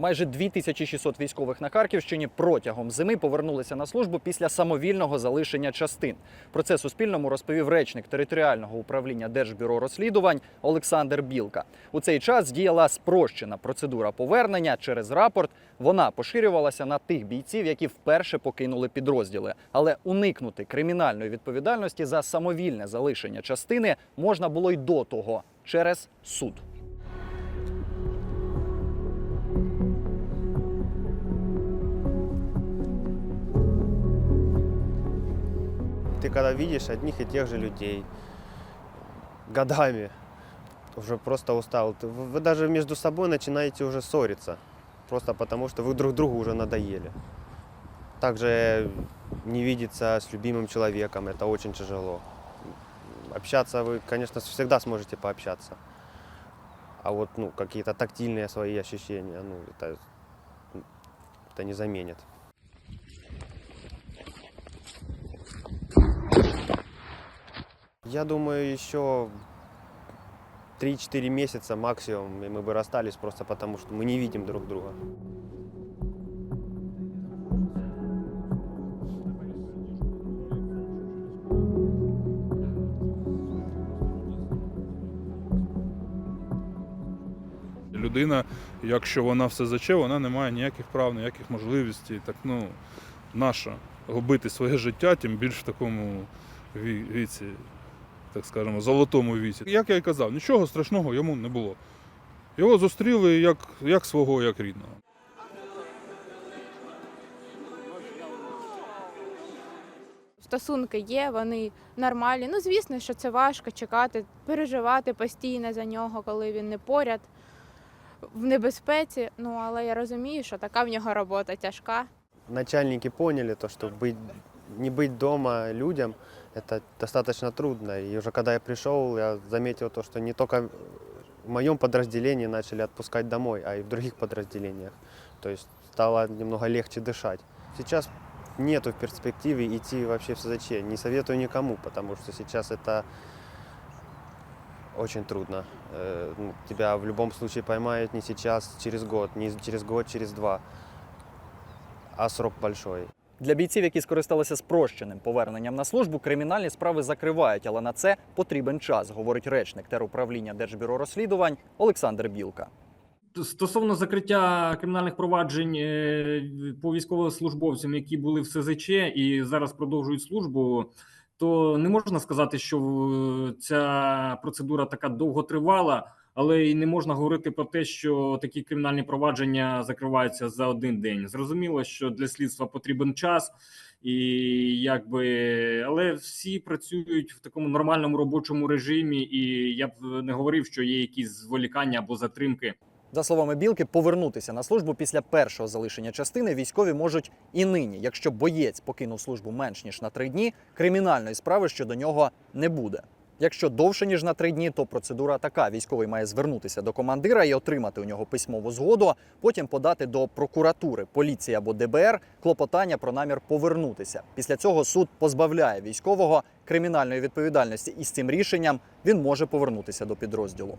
Майже 2600 військових на Харківщині протягом зими повернулися на службу після самовільного залишення частин. Про це Суспільному розповів речник територіального управління Держбюро розслідувань Олександр Білка. У цей час діяла спрощена процедура повернення через рапорт. Вона поширювалася на тих бійців, які вперше покинули підрозділи. Але уникнути кримінальної відповідальності за самовільне залишення частини можна було й до того через суд. Ты когда видишь одних и тех же людей годами, уже просто устал. Ты- Вы даже между собой начинаете уже ссориться. Просто потому, что вы друг другу уже надоели. Также не видеться с любимым человеком, это очень тяжело. Общаться вы, конечно, всегда сможете пообщаться. А вот ну, какие-то тактильные свои ощущения, ну, это, это не заменит. Я думаю, еще 3-4 месяца максимум, и мы бы расстались просто потому, что мы не видим друг друга. Людина, якщо вона все заче, вона не має ніяких прав, ніяких можливостей. Так ну наша губити своє життя, тим більш в такому ві- віці, так скажемо, золотому віці. Як я і казав, нічого страшного йому не було. Його зустріли як, як свого, як рідного. Стосунки є, вони нормальні. Ну, звісно, що це важко чекати, переживати постійно за нього, коли він не поряд в небезпеці. Ну, але я розумію, що така в нього робота тяжка. Начальники поняли то, что быть, не быть дома людям это достаточно трудно. И уже когда я пришел, я заметил то, что не только в моем подразделении начали отпускать домой, а и в других подразделениях. То есть стало немного легче дышать. Сейчас нету в перспективе идти вообще в СЗЧ. Не советую никому, потому что сейчас это очень трудно. Э, ну, Тебя в любом случае поймают не сейчас, через год, не через год, через два. А срок большой. Для бійців, які скористалися спрощеним поверненням на службу, кримінальні справи закривають, але на це потрібен час, говорить речник теруправління Держбюро розслідувань Олександр Білка. Стосовно закриття кримінальних проваджень е, по військовослужбовцям, які були в СЗЧ і зараз продовжують службу, то не можна сказати, що е, ця процедура така довго тривала, але і не можна говорити про те, що такі кримінальні провадження закриваються за один день. Зрозуміло, що для слідства потрібен час, і якби але всі працюють в такому нормальному робочому режимі, і я б не говорив, що є якісь зволікання або затримки. За словами Білки, повернутися на службу після першого залишення частини військові можуть і нині. Якщо боєць покинув службу менш ніж на три дні, кримінальної справи щодо нього не буде. Якщо довше ніж на три дні, то процедура така: військовий має звернутися до командира і отримати у нього письмову згоду, потім подати до прокуратури, поліції або ДБР клопотання про намір повернутися. Після цього суд позбавляє військового кримінальної відповідальності, і з цим рішенням він може повернутися до підрозділу.